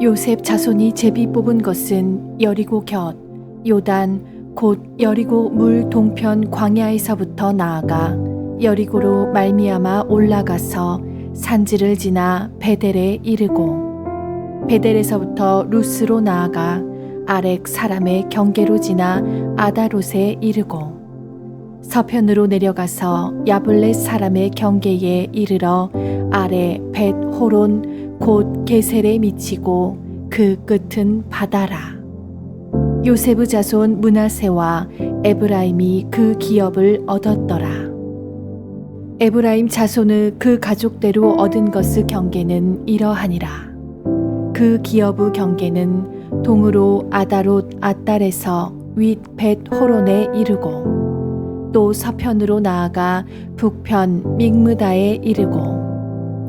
요셉 자손이 제비 뽑은 것은 여리고 곁 요단 곧 여리고 물 동편 광야에서부터 나아가 여리고로 말미암아 올라가서 산지를 지나 베델에 이르고 베델에서부터 루스로 나아가 아렉 사람의 경계로 지나 아다롯에 이르고 서편으로 내려가서 야블렛 사람의 경계에 이르러 아래 벳 호론 곧 게셀에 미치고 그 끝은 바다라. 요세브 자손 문하세와 에브라임이 그 기업을 얻었더라. 에브라임 자손의 그 가족대로 얻은 것의 경계는 이러하니라. 그 기업의 경계는 동으로 아다롯 아달에서 윗벳 호론에 이르고 또 서편으로 나아가 북편 믹무다에 이르고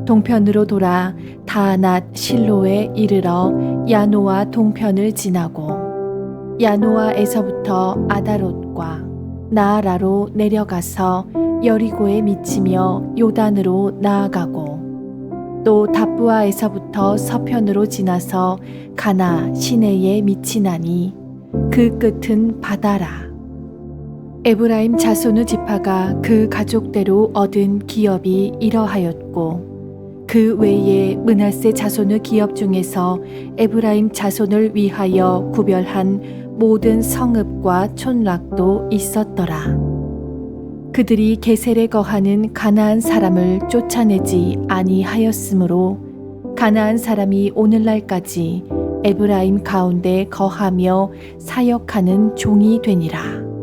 동편으로 돌아 다낫 실로에 이르러 야노와 동편을 지나고 야노아에서부터 아다롯과 나아라로 내려가서 여리고에 미치며 요단으로 나아가고 또 답부아에서부터 서편으로 지나서 가나 시내에 미치나니 그 끝은 바다라. 에브라임 자손의 지파가 그 가족대로 얻은 기업이 이러하였고 그 외에 문하세 자손의 기업 중에서 에브라임 자손을 위하여 구별한 모든 성읍과 촌락도 있었더라. 그들이 게셀에 거하는 가나안 사람을 쫓아내지 아니하였으므로 가나안 사람이 오늘날까지 에브라임 가운데 거하며 사역하는 종이 되니라.